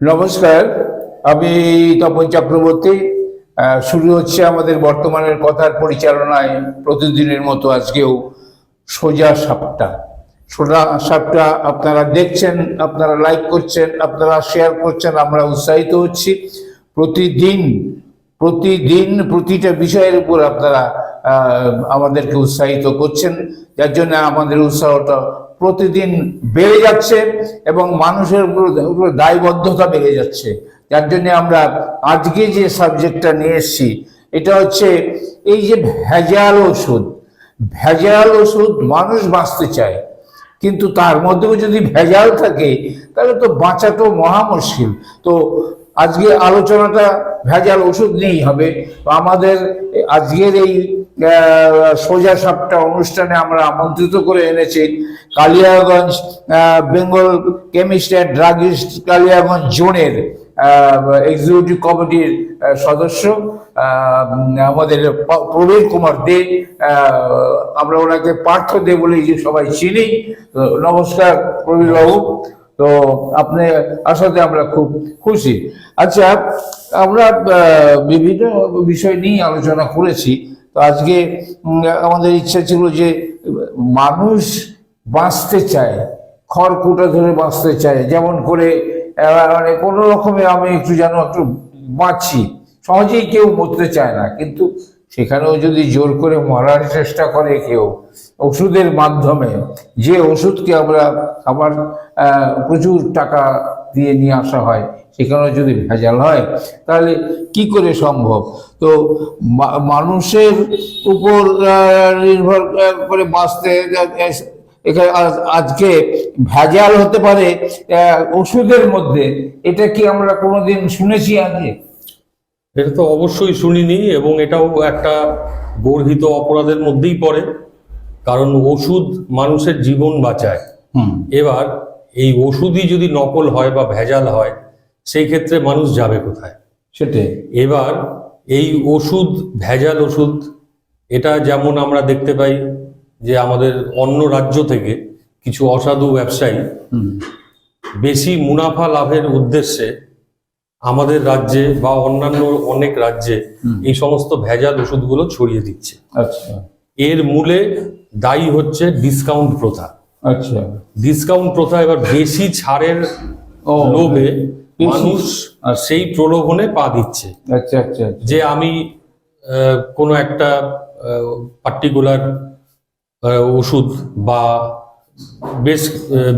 নমস্কার, আমি তপন চক্রবর্তী। শুরু হচ্ছে আমাদের বর্তমানের কথার পরিচালনায় প্রতিদিনের মতো আজকেও সোজা সাপটা। সোজা সাপটা আপনারা দেখছেন, আপনারা লাইক করছেন, আপনারা শেয়ার করছেন, আমরা উৎসাহিত হচ্ছি। প্রতিদিন প্রতিদিন প্রতিটা বিষয়ের উপর আপনারা আমাদেরকে উৎসাহিত করছেন, যার জন্য আমাদের উৎসাহটা প্রতিদিন বেড়ে যাচ্ছে এবং মানুষের দায়বদ্ধতা বেড়ে যাচ্ছে। যার জন্য আমরা আজকে যে সাবজেক্টটা নিয়ে এসেছি, এটা হচ্ছে এই যে ভেজাল ওষুধ। ভেজাল ওষুধ মানুষ বাঁচতে চায়, কিন্তু তার মধ্যেও যদি ভেজাল থাকে, তাহলে তো বাঁচা তো মহা মুশকিল। তো আজকে আলোচনাটা ভেজাল ওষুধ নিয়েই হবে। আমাদের আজকের এই সোজা সাপটা অনুষ্ঠানে আমরা আমন্ত্রিত করে এনেছি Kaliaganj Bengal chemist and druggist Kaliaganj জোনের এক্সিকিউটিভ কমিটির সদস্য আমাদের প- প্রবীর কুমার দে আমরা ওনাকে পার্থ দে বলে যে সবাই চিনি। নমস্কার প্রবীর বাবু। তো আপনি আসাতে আমরা খুব খুশি। আচ্ছা আমরা বিভিন্ন বিষয় নিয়ে আলোচনা করেছি। তো আজকে আমাদের ইচ্ছা ছিল যে মানুষ বাঁচতে চায়, খড়কুটা ধরে বাঁচতে চায়। যেমন করে মানে কোনো রকমে আমি একটু যেন একটু বাঁচি। সহজেই কেউ মরতে চায় না। কিন্তু সেখানেও যদি জোর করে মারার চেষ্টা করে কেউ, ওষুধের মাধ্যমে, যে ওষুধকে আমরা আবার প্রচুর টাকা দিয়ে নিয়ে আসা হয়, সেখানেও যদি ভেজাল হয়, তাহলে কি করে সম্ভব? তো মানুষের উপর নির্ভর করে বাঁচতে, এখানে আজ- আজকে ভেজাল হতে পারে ওষুধের মধ্যে, এটা কি আমরা কোনোদিন শুনেছি আগে? এটা তো অবশ্যই শুনিনি এবং এটাও একটা গর্হিত অপরাধের মধ্যেই পড়ে কারণ ওষুধ মানুষের জীবন বাঁচায়। এবার এই ওষুধই যদি নকল হয় বা ভেজাল হয় সেই ক্ষেত্রে মানুষ যাবে কোথায়? সেটাই। এবার এই ওষুধ ভেজাল ওষুধ এটা যেমন আমরা দেখতে পাই যে আমাদের অন্য রাজ্য থেকে কিছু অসাধু ব্যবসায়ী হুম। বেশি মুনাফা লাভের উদ্দেশ্যে আমাদের রাজ্যে বা অন্যান্য অনেক রাজ্যে এই সমস্ত ভেজাল ওষুধগুলো ছড়িয়ে দিচ্ছে। আচ্ছা। এর মূলে দায়ী হচ্ছে ডিসকাউন্ট প্রথা। আচ্ছা। ডিসকাউন্ট প্রথা এবার বেশি ছাড়ের লোভে মানুষ সেই প্রলোভনে পা দিচ্ছে। আচ্ছা আচ্ছা আচ্ছা। যে আমি কোনো একটা পার্টিকুলার ওষুধ বা বেশ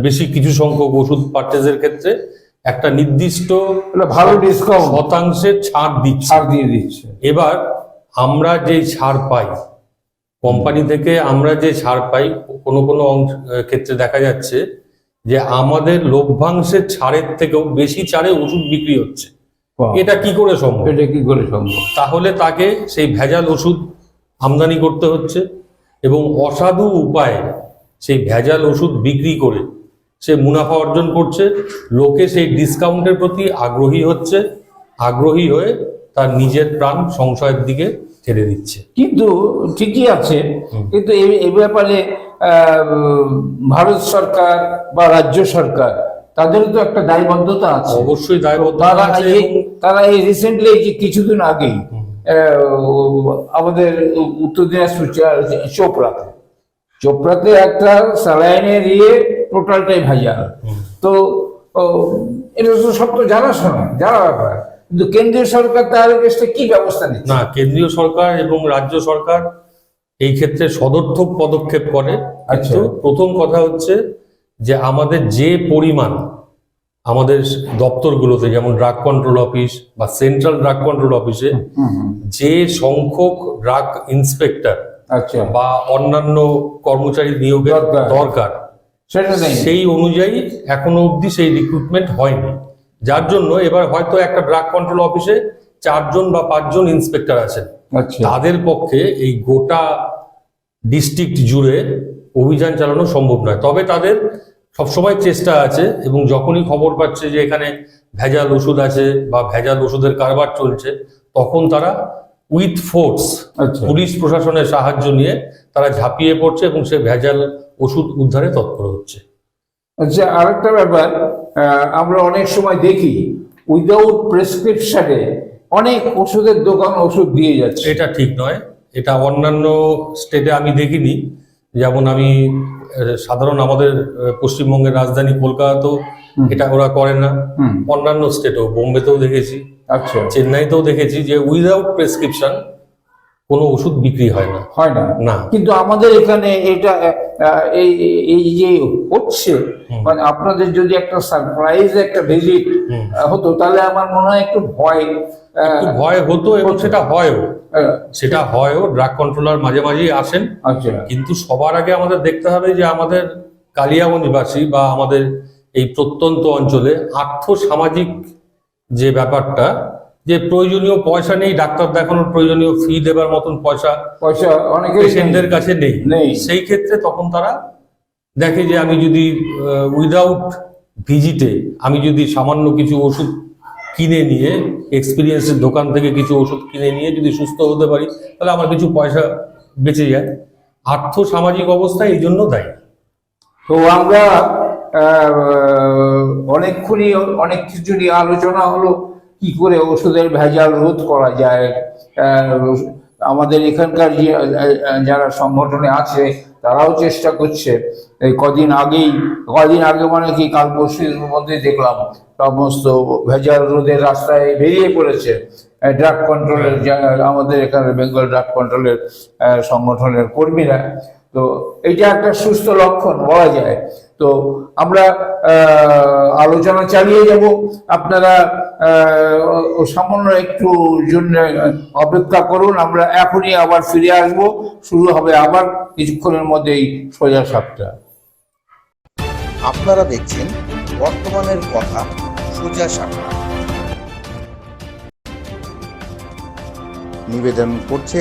বেশি কিছু সংখ্যক ওষুধ পারচেজের ক্ষেত্রে একটা নির্দিষ্ট ভালো ডিসকাউন্ট শতাংশের ছাড় দিচ্ছে। ছাড় দিয়ে দিচ্ছে। এবার আমরা যে ছাড় পাই কোম্পানি থেকে আমরা যে ছাড় পাই কোনো কোনো অংশ ক্ষেত্রে দেখা যাচ্ছে যে আমাদের লভ্যাংশের ছাড়ের থেকেও বেশি ছাড়ে ওষুধ বিক্রি হচ্ছে। এটা কি করে সম্ভব? এটা কি করে সম্ভব? তাহলে তাকে সেই ভেজাল ওষুধ আমদানি করতে হচ্ছে এবং অসাধু উপায়ে সেই ভেজাল ওষুধ বিক্রি করে সে মুনাফা অর্জন করছে লোকে সেই ডিসকাউন্টের প্রতি আগ্রহী হচ্ছে আগ্রহী হয়ে তার নিজের প্রাণ সংশয়ের দিকে ঠেলে দিচ্ছে। কিন্তু ঠিকই আছে কিন্তু এই এই ব্যাপারে ভারত সরকার বা রাজ্য সরকার তাদেরও তো একটা দায়বদ্ধতা আছে। অবশ্যই দায়বদ্ধতা তারা আছে এই তারা এই রিসেন্টলি এই যে কিছুদিন আগেই আমাদের উত্তর দিনাজপুর চোপড়াতে চোপড়াতে একটা স্যালাইনের ইয়ে টোটালটাই হুম। তো এটা তো সব তো জানা শোনা জানা ব্যাপার কিন্তু কেন্দ্রীয় সরকার তার এগেস্টে কি ব্যবস্থা নিচ্ছে না কেন্দ্রীয় সরকার এবং রাজ্য সরকার এই ক্ষেত্রে সদর্থক পদক্ষেপ করে আচ্ছা। কিন্তু প্রথম কথা হচ্ছে যে আমাদের যে পরিমাণ আমাদের দপ্তরগুলোতে যেমন ড্রাগ কন্ট্রোল অফিস বা সেন্ট্রাল ড্রাগ কন্ট্রোল অফিসে। যে সংখ্যক ড্রাগ ইন্সপেক্টর আচ্ছা বা অন্যান্য কর্মচারী নিয়োগের দরকার। সেটা নেই। সেই অনুযায়ী এখনও অবধি সেই রিক্রুটমেন্ট হয়নি। যার জন্য এবার হয়তো একটা ড্রাগ কন্ট্রোল অফিসে চারজন বা পাঁচজন ইন্সপেক্টর আছেন। আচ্ছা। তাদের পক্ষে এই গোটা ডিস্ট্রিক্ট জুড়ে অভিযান চালানো সম্ভব নয়। তবে তাদের সবসময় চেষ্টা আছে এবং যখনই খবর পাচ্ছে যে এখানে ভেজাল ওষুধ আছে বা ভেজাল ওষুধের কারবার চলছে তখন তারা উইথ ফোর্স আচ্ছা। পুলিশ প্রশাসনের সাহায্য নিয়ে তারা ঝাঁপিয়ে পড়ছে এবং সে ভেজাল ওষুধ উদ্ধারে তৎপর হচ্ছে। আচ্ছা আরেকটা ব্যাপার আমরা অনেক সময় দেখি উইদাউট প্রেসক্রিপশনে অনেক ওষুধের দোকান ওষুধ দিয়ে যাচ্ছে। এটা ঠিক নয়। এটা অন্যান্য স্টেটে আমি দেখিনি। যেমন আমি সাধারণ আমাদের পশ্চিমবঙ্গের রাজধানী কলকাতাতেও এটা ওরা করে না। অন্যান্য স্টেটেও বোম্বেতেও দেখেছি। আচ্ছা। চেন্নাইতেও দেখেছি যে উইদাউট প্রেসক্রিপশন কোনো ওষুধ বিক্রি হয় না। হয় না। না। কিন্তু আমাদের এখানে এটা এই এই- যে হচ্ছে মানে আপনাদের যদি একটা সারপ্রাইজ একটা ভিজিট। হতো তাহলে আমার মনে হয় একটু ভয় একটু ভয় হতো এবং সেটা হয়ও। সেটা হয়ও ড্রাগ কন্ট্রোলার মাঝে মাঝেই আসেন। আচ্ছা। কিন্তু সবার আগে আমাদের দেখতে হবে যে আমাদের কালিয়াগঞ্জবাসী বা আমাদের এই প্রত্যন্ত অঞ্চলে আর্থ সামাজিক যে ব্যাপারটা যে প্রয়োজনীয় পয়সা নেই ডাক্তার দেখানোর প্রয়োজনীয় ফি দেবার মতন পয়সা পয়সা অনেকের পেশেন্টদের কাছে নেই। নেই। সেই ক্ষেত্রে তখন তারা দেখে যে আমি যদি উইদাউট ভিজিটে আমি যদি সামান্য কিছু ওষুধ কিনে নিয়ে এক্সপিরিয়েন্সের দোকান থেকে কিছু ওষুধ কিনে নিয়ে যদি সুস্থ হতে পারি তাহলে আমার কিছু পয়সা বেঁচে যায়। আর্থ সামাজিক অবস্থা এই জন্য দায়ী। তো আমরা অনেকক্ষণই অনেক কিছু নিয়ে আলোচনা হলো। কি করে ওষুধের ভেজাল রোধ করা যায়? আমাদের এখানকার যে যারা সংগঠনে আছে, তারাও চেষ্টা করছে। এই কদিন আগেই, কদিন আগে মানে কি, কাল পরশুর মধ্যে দেখলাম, সমস্ত ভেজাল রোধের রাস্তায় বেরিয়ে পড়েছে। ড্রাগ কন্ট্রোলের আমাদের এখানে বেঙ্গল ড্রাগ কন্ট্রোলের সংগঠনের কর্মীরা। তো এইটা একটা সুস্থ লক্ষণ বলা যায়। তো আমরা আলোচনা চালিয়ে যাব। আপনারা সামান্য একটু জন্য অপেক্ষা করুন। আমরা এখনই আবার ফিরে আসব। শুরু হবে আবার কিছুক্ষণের মধ্যেই সোজা সাতটা আপনারা দেখছেন বর্তমানের কথা সোজা সাপটা। নিবেদন করছে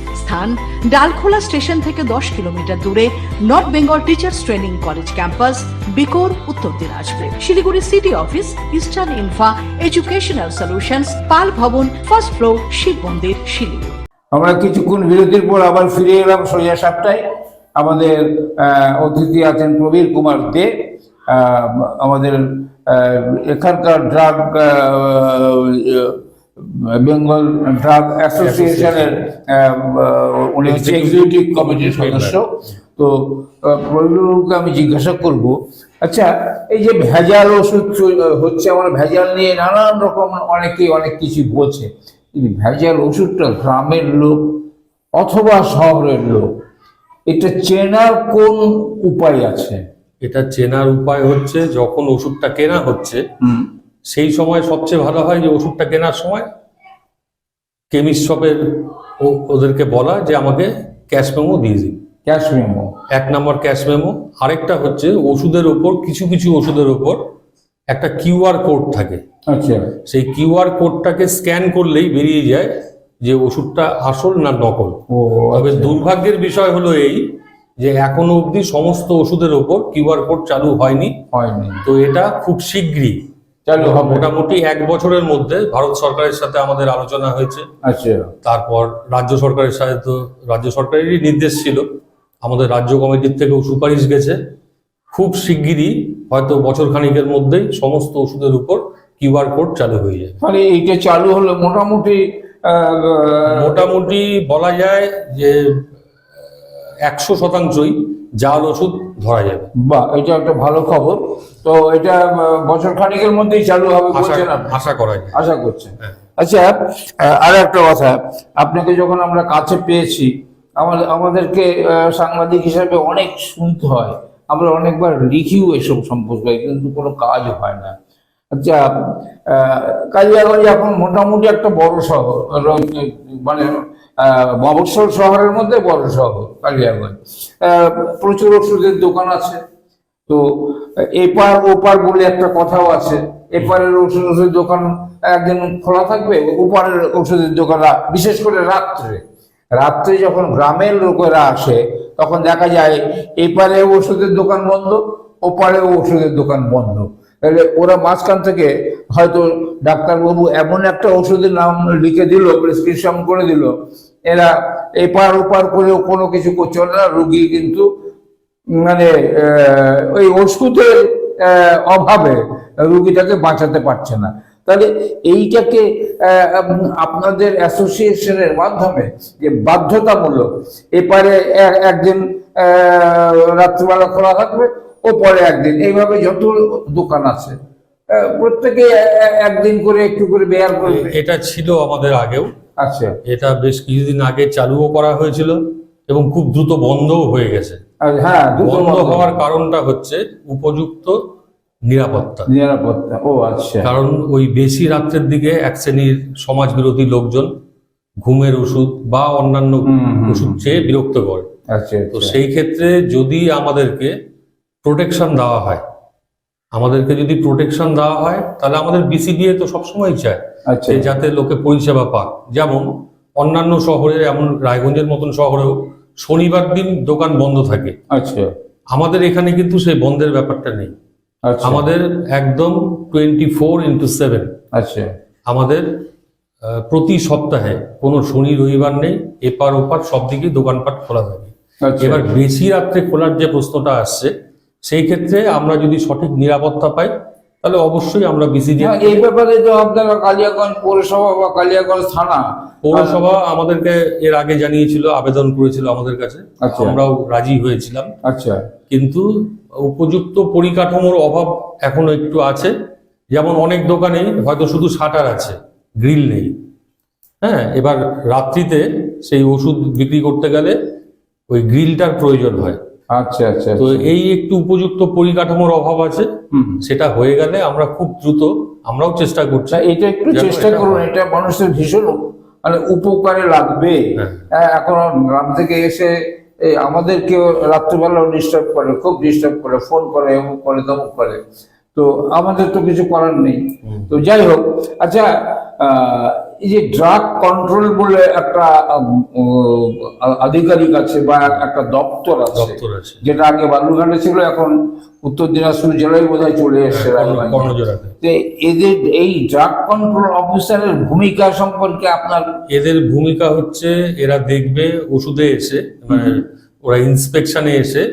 স্থান, ডালখোলা স্টেশন থেকে দশ কিলোমিটার দূরে north Bengal teachers training college campus, Bikor, Uttar Dinajpur. Siliguri city office, eastern infra, educational solutions, Pal Bhawan, first floor, Shiva মন্দির, শিলিগুড়ি। আমরা কিছুক্ষণ বিরতির পর আবার ফিরে এলাম সোজা সাপটায়। আমাদের অতিথি আছেন প্রবীর কুমার দে। আমাদের এখানকার ড্রাগ বেঙ্গল ড্রাগ অ্যাসোসিয়েশনের উনি হচ্ছে এক্সিকিউটিভ কমিটির সদস্য। তো আমি জিজ্ঞাসা করব আচ্ছা এই যে ভেজাল ওষুধ হচ্ছে আমার ভেজাল নিয়ে নানান রকম অনেকে অনেক কিছু বলছে ভেজাল ওষুধটা গ্রামের লোক অথবা শহরের লোক এটা চেনার কোন উপায় আছে? এটা চেনার উপায় হচ্ছে যখন ওষুধটা কেনা হচ্ছে সেই সময় সবচেয়ে ভালো হয় যে ওষুধটা কেনার সময় কেমিস্ট শপের ওদেরকে বলা যে আমাকে ক্যাশ মেমো দিয়ে দিন। ক্যাশ মেমো এক নম্বর ক্যাশ মেমো আরেকটা হচ্ছে ওষুধের ওপর কিছু কিছু ওষুধের ওপর একটা কিউআর কোড থাকে। আচ্ছা। সেই কিউআর কোডটাকে স্ক্যান করলেই বেরিয়ে যায় যে ওষুধটা আসল না নকল। ও তবে আচ্ছা। দুর্ভাগ্যের বিষয় হলো এই যে এখনও অবধি সমস্ত ওষুধের ওপর কিউআর কোড চালু হয়নি। হয়নি। তো এটা খুব শীঘ্রই চালু হবে মোটামুটি। এক বছরের মধ্যে ভারত সরকারের সাথে আমাদের আলোচনা হয়েছে। আচ্ছা। তারপর রাজ্য সরকারের সাথে তো রাজ্য সরকারেরই নির্দেশ ছিল। আমাদের রাজ্য কমিটির থেকেও সুপারিশ গেছে। খুব শিগগিরই হয়তো বছর খানিকের মধ্যেই সমস্ত ওষুধের উপর কিউআর কোড চালু হয়ে যায় মানে এইটা চালু হলো মোটামুটি মোটামুটি বলা যায় যে একশো শতাংশই জাল ওষুধ ধরা যাবে। বাহ এটা একটা ভালো খবর। তো এটা বছর খানিকের মধ্যেই চালু হবে আশা বলছেন আশা করা আশা করছেন। হ্যাঁ। আচ্ছা আর একটা কথা আপনাকে যখন আমরা কাছে পেয়েছি আমাদের আমাদেরকে সাংবাদিক হিসাবে অনেক শুনতে হয়। আমরা অনেকবার লিখিও এসব সম্পর্কে কিন্তু কোনো কাজ হয় না। আচ্ছা আহ, কালিয়াগঞ্জ এখন মোটামুটি একটা বড় শহর মানে মফস্বল শহরের মধ্যে বড় শহর, কালিয়াগঞ্জ। প্রচুর ওষুধের দোকান আছে। তো, এপার ওপার বলে একটা কথাও আছে, এপারের ওষুধ ওষুধের দোকান একদিন খোলা থাকবে, ওপারের ওষুধের দোকান বিশেষ করে রাত্রে। রাত্রে যখন গ্রামের লোকেরা আসে, তখন দেখা যায় এপারে ওষুধের দোকান বন্ধ ওপারে ওষুধের দোকান বন্ধ। তাহলে ওরা মাঝখান থেকে হয়তো ডাক্তারবাবু এমন একটা ওষুধের নাম লিখে দিল, প্রেসক্রিপশন করে দিল এরা এপার ওপার করেও কোনো কিছু করছে না রুগী কিন্তু মানে ওই ওষুধের অভাবে রুগীটাকে বাঁচাতে পারছে না। তাহলে এইটাকে আপনাদের অ্যাসোসিয়েশনের মাধ্যমে যে বাধ্যতামূলক এপারে একদিন রাত্রিবেলা খোলা থাকবে ও পরে একদিন। এইভাবে যত দোকান আছে প্রত্যেকে একদিন করে একটু করে বেয়ার করবে এটা ছিল আমাদের আগেও। আচ্ছা। এটা বেশ কিছুদিন আগে চালুও করা হয়েছিল এবং খুব দ্রুত বন্ধও হয়ে গেছে। হ্যাঁ দুটো বন্ধ হওয়ার কারণটা হচ্ছে উপযুক্ত নিরাপত্তা। নিরাপত্তা ও আচ্ছা। কারণ ওই বেশি রাত্রের দিকে এক শ্রেণির সমাজ বিরোধী লোকজন ঘুমের ওষুধ বা অন্যান্য ওষুধ চেয়ে বিরক্ত করে। আচ্ছা তো আচ্ছা। সেই ক্ষেত্রে যদি আমাদেরকে প্রোটেকশন দেওয়া হয় আমাদেরকে যদি প্রোটেকশন দেওয়া হয় তাহলে আমাদের বিসিডিএ তো সবসময় চায় আচ্ছা। যে যাতে লোকে পরিষেবা পাক। যেমন অন্যান্য শহরে এমন রায়গঞ্জের মতন শহরেও শনিবার দিন দোকান বন্ধ থাকে। আচ্ছা। আমাদের এখানে কিন্তু সেই বন্ধের ব্যাপারটা নেই। আচ্ছা। আমাদের একদম টোয়েন্টি ফোর ইন্টু সেভেন আচ্ছা। আমাদের প্রতি সপ্তাহে কোনো শনি রবিবার নেই এপার ওপার সব দিকেই দোকানপাট খোলা থাকে। আচ্ছা। এবার বেশি রাত্রে খোলার যে প্রশ্নটা আসছে সেই ক্ষেত্রে আমরা যদি সঠিক নিরাপত্তা পাই তাহলে অবশ্যই আমরা বিসিডি হ্যাঁ, এই ব্যাপারে তো আপনারা কালিয়াগঞ্জ পৌরসভা বা কালিয়াগঞ্জ থানা পৌরসভা আমাদেরকে এর আগে জানিয়েছিল আবেদন করেছিল আমাদের কাছে। আচ্ছা। আমরাও রাজি হয়েছিলাম। আচ্ছা। কিন্তু উপযুক্ত পরিকাঠামোর অভাব এখনও একটু আছে। যেমন অনেক দোকানে হয়তো শুধু শাটার আছে গ্রিল নেই। হ্যাঁ এবার রাত্রিতে সেই ওষুধ বিক্রি করতে গেলে ওই গ্রিলটার প্রয়োজন হয়। আচ্ছা আচ্ছা তো আচ্ছা। এই একটু উপযুক্ত পরিকাঠামোর অভাব আছে। সেটা হয়ে গেলে আমরা খুব দ্রুত আমরাও চেষ্টা করছি এটা একটু চেষ্টা করুন এটা মানুষের ভীষণ মানে উপকারে লাগবে হ্যাঁ। হ্যাঁ, এখন গ্রাম থেকে এসে আমাদেরকেও রাত্রিবেলাও ডিস্টার্ব করে খুব ডিস্টার্ব করে ফোন করে অমুক করে তমুক করে তো আমাদের তো কিছু করার নেই তো যাই হোক আচ্ছা আহ, এই যে ড্রাগ কন্ট্রোল বলে একটা আধিকারিক আছে বা একটা দপ্তর আছে দপ্তর আছে। যেটা আগে বালুরঘাটে ছিল এখন উত্তর দিনাজপুর জেলায় চলে এসছে হ্যাঁ, রাজগঞ্জে। কর্ণজোড়াতে তো এদের এই ড্রাগ কন্ট্রোল অফিসারের ভূমিকা সম্পর্কে আপনার এদের ভূমিকা হচ্ছে এরা দেখবে ওষুধে এসে মানে ওরা ইন্সপেকশনে এসে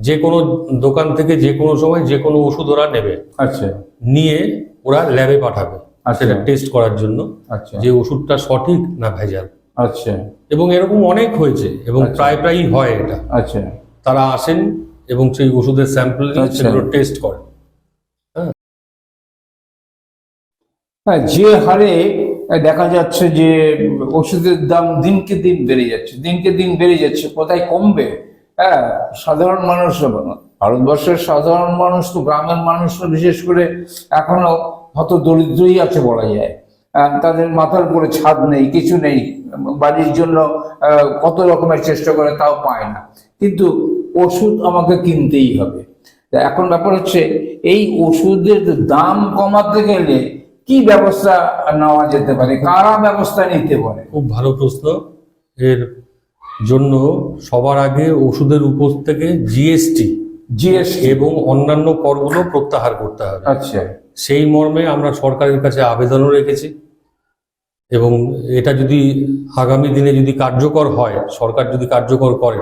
যে কোনো দোকান থেকে যে কোনো সময় যে কোনো ওষুধ ওরা নেবে। আচ্ছা। নিয়ে ওরা ল্যাবে পাঠাবে। সেটা টেস্ট করার জন্য আচ্ছা। যে ওষুধটা সঠিক না ভেজাল। আচ্ছা। এবং এরকম অনেক হয়েছে এবং আচ্ছা। প্রায় প্রায়ই হয় এটা। আচ্ছা। তারা আসেন এবং সেই ওষুধের স্যাম্পল আচ্ছা। সেগুলো টেস্ট করে হ্যাঁ যে হারে দেখা যাচ্ছে যে ওষুধের দাম দিনকে দিন বেড়ে যাচ্ছে দিনকে দিন বেড়ে যাচ্ছে কোথায় কমবে? হ্যাঁ সাধারণ মানুষ ভারতবর্ষের সাধারণ মানুষ তো গ্রামের মানুষ তো বিশেষ করে এখনও হত দরিদ্রই আছে বলা যায়। তাদের মাথার উপরে ছাদ নেই, কিছু নেই, বাড়ির জন্য কত রকমের চেষ্টা করে তাও পায় না। কিন্তু ওষুধ আমাকে কিনতেই হবে। এখন ব্যাপার হচ্ছে, এই ওষুধের দাম কমাতে গেলে কি ব্যবস্থা নেওয়া যেতে পারে? কারা ব্যবস্থা নিতে পারে? খুব ভালো প্রশ্ন। এর জন্য সবার আগে ওষুধের উপর থেকে জিএসটি জিএসটি এবং অন্যান্য করগুলো প্রত্যাহার করতে হবে। আচ্ছা। সেই মর্মে আমরা সরকারের কাছে আবেদনও রেখেছি এবং এটা যদি আগামী দিনে যদি কার্যকর হয় সরকার যদি কার্যকর করে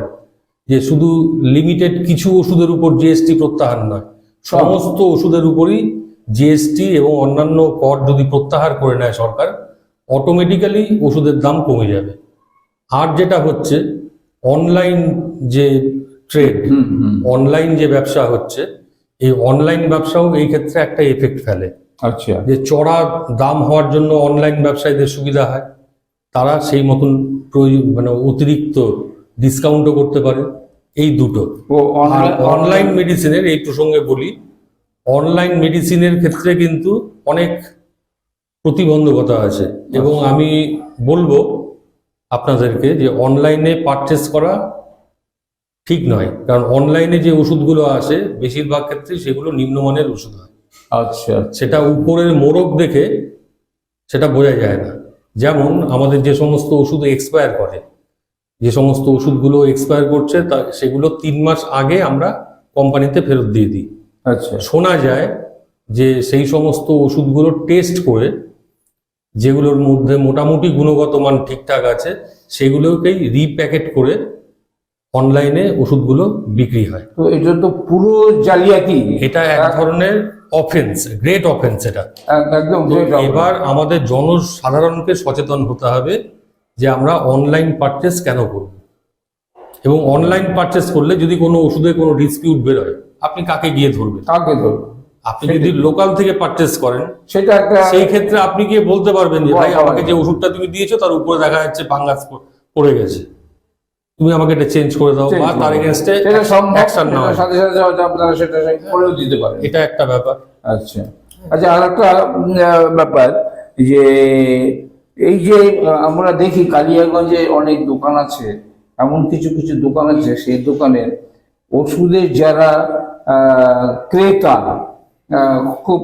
যে শুধু লিমিটেড কিছু ওষুধের উপর জিএসটি প্রত্যাহার নয় সমস্ত ওষুধের উপরই জিএসটি এবং অন্যান্য কর যদি প্রত্যাহার করে নেয় সরকার অটোমেটিক্যালি ওষুধের দাম কমে যাবে। আর যেটা হচ্ছে অনলাইন যে ট্রেড অনলাইন যে ব্যবসা হচ্ছে এই অনলাইন ব্যবসাও এই ক্ষেত্রে একটা এফেক্ট ফেলে। আচ্ছা। যে চড়া দাম হওয়ার জন্য অনলাইন ব্যবসায়ীদের সুবিধা হয়। তারা সেই মতন মানে অতিরিক্ত ডিসকাউন্টও করতে পারে। এই দুটো। অনলাইন অনলাইন মেডিসিনের এই প্রসঙ্গে বলি অনলাইন মেডিসিনের ক্ষেত্রে কিন্তু অনেক প্রতিবন্ধকতা আছে। এবং আমি বলব আপনাদেরকে যে অনলাইনে পারচেস করা ঠিক নয়। কারণ অনলাইনে যে ওষুধগুলো আসে বেশিরভাগ ক্ষেত্রে সেগুলো নিম্নমানের ওষুধ হয়। আচ্ছা সেটা উপরের মোড়ক দেখে সেটা বোঝা যায় না। যেমন আমাদের যে সমস্ত ওষুধ এক্সপায়ার করে যে সমস্ত ওষুধগুলো এক্সপায়ার করছে তা সেগুলো তিন মাস আগে আমরা কোম্পানিতে ফেরত দিয়ে দিই। আচ্ছা। শোনা যায় যে সেই সমস্ত ওষুধগুলো টেস্ট করে যেগুলোর মধ্যে মোটামুটি গুণগত মান ঠিকঠাক আছে সেগুলোকেই রিপ্যাকেট করে অনলাইনে ওষুধগুলো বিক্রি হয়। তো এটা তো পুরো জালিয়াতি। এটা এক ধরনের অফেন্স গ্রেট অফেন্স এটা। একদম এবার আমাদের জনসাধারণকে সচেতন হতে হবে যে আমরা অনলাইন পারচেস কেন করব। এবং অনলাইন পারচেস করলে যদি কোনো ওষুধে কোনো ডিসপিউট বেরোয় আপনি কাকে গিয়ে ধরবেন? কাকে তো আপনি যদি লোকাল থেকে পারচেস করেন সেটা একটা সেই ক্ষেত্রে আপনি গিয়ে বলতে পারবেন যে ভাই আমাকে যে ওষুধটা তুমি দিয়েছ তার উপরে দেখা যাচ্ছে ফাঙ্গাস পড়ে গেছে। তুমি আমাকে এটা চেঞ্জ করে দাও বা তার এগেনস্টে অ্যাকশন সেটার সাথে সাথে হয়তো আপনারা সেটা করেও দিতে পারেন। এটা একটা ব্যাপার। আচ্ছা। আচ্ছা আর একটা ব্যাপার যে এই যে আমরা দেখি কালিয়াগঞ্জে অনেক দোকান আছে এমন কিছু কিছু দোকান আছে সেই দোকানের ওষুধের যারা আহ, ক্রেতা খুব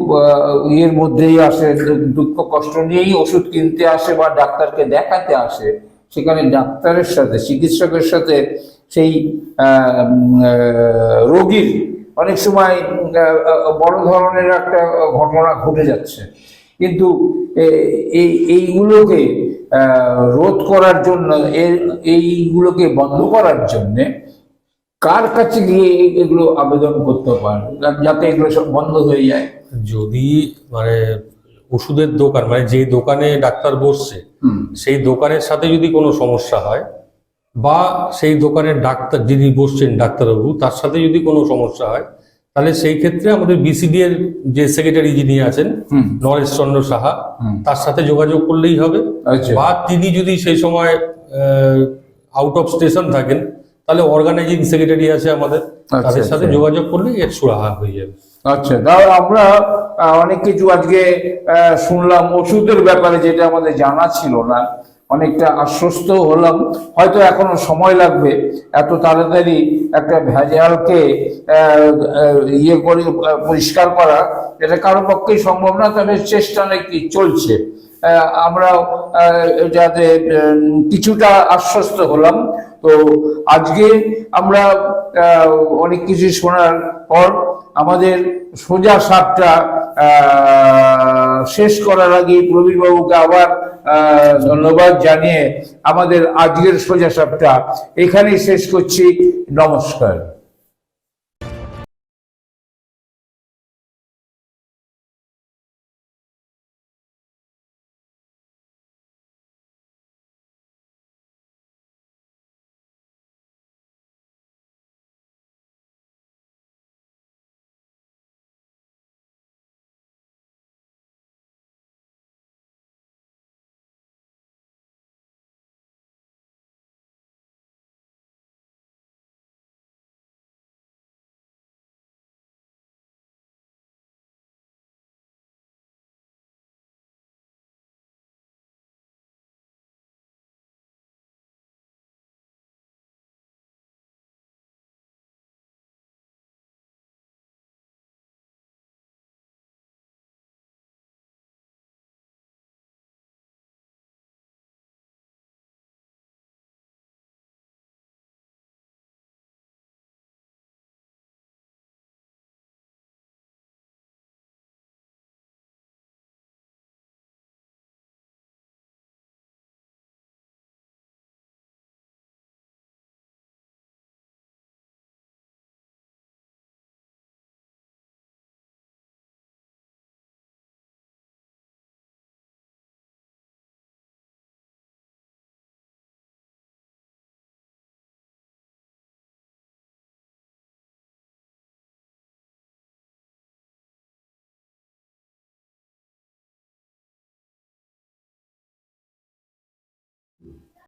ইয়ের মধ্যেই আসে দুঃখ কষ্ট নিয়েই ওষুধ কিনতে আসে বা ডাক্তারকে দেখাতে আসে সেখানে ডাক্তারের সাথে, চিকিৎসকের সাথে সেই রোগীর অনেক সময় বড় ধরনের একটা ঘটনা ঘটে যাচ্ছে। কিন্তু এই এইগুলোকে রোধ করার জন্য এইগুলোকে বন্ধ করার জন্য কার কাছে গিয়ে এগুলো আবেদন করতে পারে যাতে এগুলো সব বন্ধ হয়ে যায়। যদি মানে ওষুধের দোকান মানে যে দোকানে ডাক্তার বসছে সেই দোকানের সাথে যদি কোনো সমস্যা হয় বা সেই দোকানের ডাক্তার যিনি বসছেন ডাক্তারবাবু তার সাথে যদি কোনো সমস্যা হয় তাহলে সেই ক্ষেত্রে আমাদের বিসিডি এর যে সেক্রেটারি যিনি আছেন নরেশ চন্দ্র সাহা। তার সাথে যোগাযোগ করলেই হবে। আচ্ছা। বা তিনি যদি সেই সময় আউট অফ স্টেশন থাকেন তাহলে অর্গানাইজিং সেক্রেটারি আছে আমাদের আচ্ছা, তাদের সাথে আচ্ছা। যোগাযোগ করলেই এর সুরাহা হয়ে যাবে। আচ্ছা তাহলে আমরা অনেক কিছু আজকে শুনলাম, ওষুধের ব্যাপারে যেটা আমাদের জানা ছিল না, অনেকটা আশ্বস্ত হলাম। হয়তো এখনও সময় লাগবে, এত তাড়াতাড়ি একটা ভেজালকে ইয়ে করে পরিষ্কার করা, এটা কারও পক্ষেই সম্ভব না, তবে চেষ্টা নাকি চলছে। আমরা যাতে কিছুটা আশ্বস্ত হলাম। তো আজকে আমরা অনেক কিছু শোনার পর আমাদের সোজা সাপটা শেষ করার আগে প্রবীর বাবুকে আবার ধন্যবাদ জানিয়ে আমাদের আজকের সোজা সাপটা এখানেই শেষ করছি। নমস্কার।